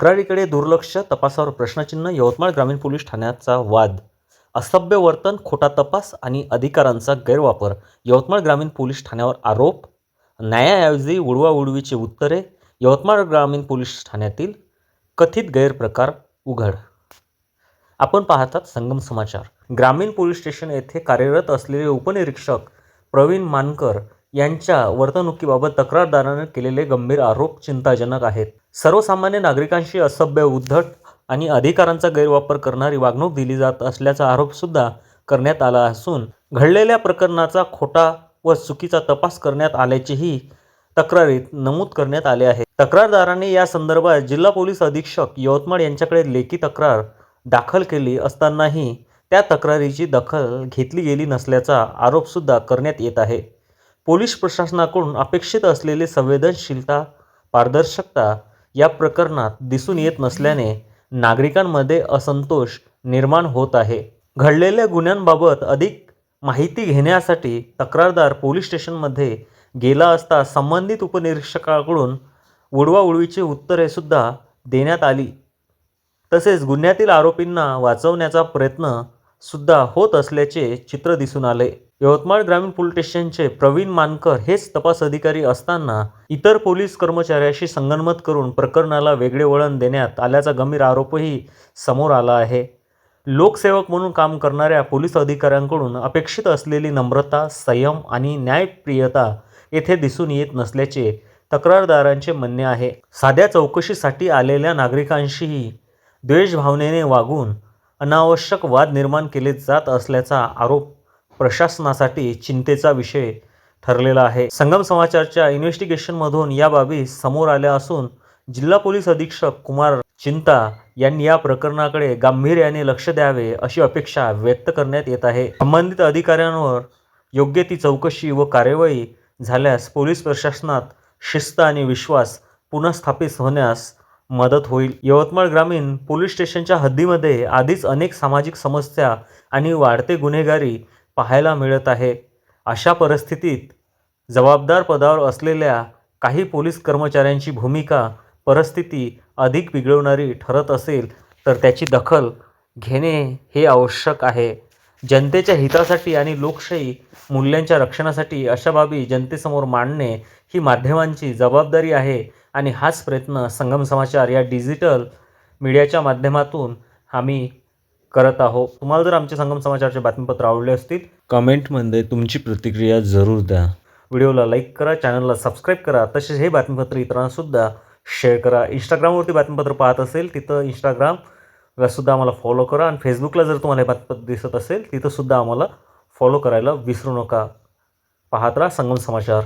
तक्रारीकडे दुर्लक्ष तपासावर प्रश्नचिन्ह यवतमाळ ग्रामीण पोलीस ठाण्याचा वाद असभ्य वर्तन खोटा तपास आणि अधिकारांचा गैरवापर यवतमाळ ग्रामीण पोलीस ठाण्यावर आरोप न्यायाऐवजी उडवाउडवीची उत्तरे यवतमाळ ग्रामीण पोलीस ठाण्यातील कथित गैरप्रकार उघड. आपण पाहतात संगम समाचार. ग्रामीण पोलीस स्टेशन येथे कार्यरत असलेले उपनिरीक्षक प्रवीण मानकर यांच्या वर्तणुकीबाबत तक्रारदाराने केलेले गंभीर आरोप चिंताजनक आहेत. सर्वसामान्य नागरिकांशी असभ्य उद्धट आणि अधिकारांचा गैरवापर करणारी वागणूक दिली जात असल्याचा आरोपसुद्धा करण्यात आला असून घडलेल्या प्रकरणाचा खोटा व चुकीचा तपास करण्यात आल्याचेही तक्रारीत नमूद करण्यात आले आहे. तक्रारदाराने या संदर्भात जिल्हा पोलीस अधीक्षक यवतमाळ यांच्याकडे लेखी तक्रार दाखल केली असतानाही त्या तक्रारीची दखल घेतली गेली नसल्याचा आरोपसुद्धा करण्यात येत आहे. पोलीस प्रशासनाकडून अपेक्षित असलेली संवेदनशीलता पारदर्शकता या प्रकरणात दिसून येत नसल्याने नागरिकांमध्ये असंतोष निर्माण होत आहे. घडलेल्या गुन्ह्यांबाबत अधिक माहिती घेण्यासाठी तक्रारदार पोलीस स्टेशनमध्ये गेला असता संबंधित उपनिरीक्षकाकडून उडवाउडवीची उत्तरेसुद्धा देण्यात आली. तसेच गुन्ह्यातील आरोपींना वाचवण्याचा प्रयत्न सुद्धा होत असल्याचे चित्र दिसून आले. यवतमाळ ग्रामीण पोलीस स्टेशनचे प्रवीण मानकर हेच तपास अधिकारी असताना इतर पोलीस कर्मचाऱ्याशी संगनमत करून प्रकरणाला वेगळे वळण देण्यात आल्याचा गंभीर आरोपही समोर आला आहे. लोकसेवक म्हणून काम करणाऱ्या पोलीस अधिकाऱ्यांकडून अपेक्षित असलेली नम्रता संयम आणि न्यायप्रियता येथे दिसून येत नसल्याचे तक्रारदारांचे म्हणणे आहे. साध्या चौकशीसाठी आलेल्या नागरिकांशीही द्वेषभावनेने वागून अनावश्यक वाद निर्माण केले जात असल्याचा आरोप प्रशासनासाठी चिंतेचा विषय ठरलेला आहे. संगम समाचारच्या इन्व्हेस्टिगेशनमधून या बाबी समोर आल्या असून जिल्हा पोलीस अधीक्षक कुमार चिंता यांनी या प्रकरणाकडे गांभीर्याने लक्ष द्यावे अशी अपेक्षा व्यक्त करण्यात येत आहे. संबंधित अधिकाऱ्यांवर योग्य ती चौकशी व कार्यवाही झाल्यास पोलीस प्रशासनात शिस्त आणि विश्वास पुनर्स्थापित होण्यास मदत होईल. यवतमाळ ग्रामीण पोलीस स्टेशनच्या हद्दीमध्ये आधीच अनेक सामाजिक समस्या आणि वाढते गुन्हेगारी पाहायला मिळत आहे. अशा परिस्थितीत जबाबदार पदावर असलेल्या काही पोलीस कर्मचाऱ्यांची भूमिका परिस्थिती अधिक बिघडवणारी ठरत असेल तर त्याची दखल घेणे हे आवश्यक आहे. जनतेच्या हितासाठी आणि लोकशाही मूल्यांच्या रक्षणासाठी अशा बाबी जनतेसमोर मांडणे ही माध्यमांची जबाबदारी आहे आणि हाच प्रयत्न संगम समाचार या डिजिटल मीडियाच्या माध्यमातून आम्ही करत आहोत. तुम्हाला जर आमचे संगम समाचारचे बातमीपत्र आवडले असतील कमेंटमध्ये तुमची प्रतिक्रिया जरूर द्या. व्हिडिओला लाईक करा चॅनलला सबस्क्राईब करा तसेच हे बातमीपत्र इतरांनासुद्धा शेअर करा. इंस्टाग्रामवरती बातमीपत्र पाहत असेल तिथं इंस्टाग्रामला सुद्धा आम्हाला फॉलो करा आणि फेसबुकला जर तुम्हाला हे बातमीपत्र दिसत असेल तिथंसुद्धा आम्हाला फॉलो करायला विसरू नका. पाहत राहा संगम समाचार.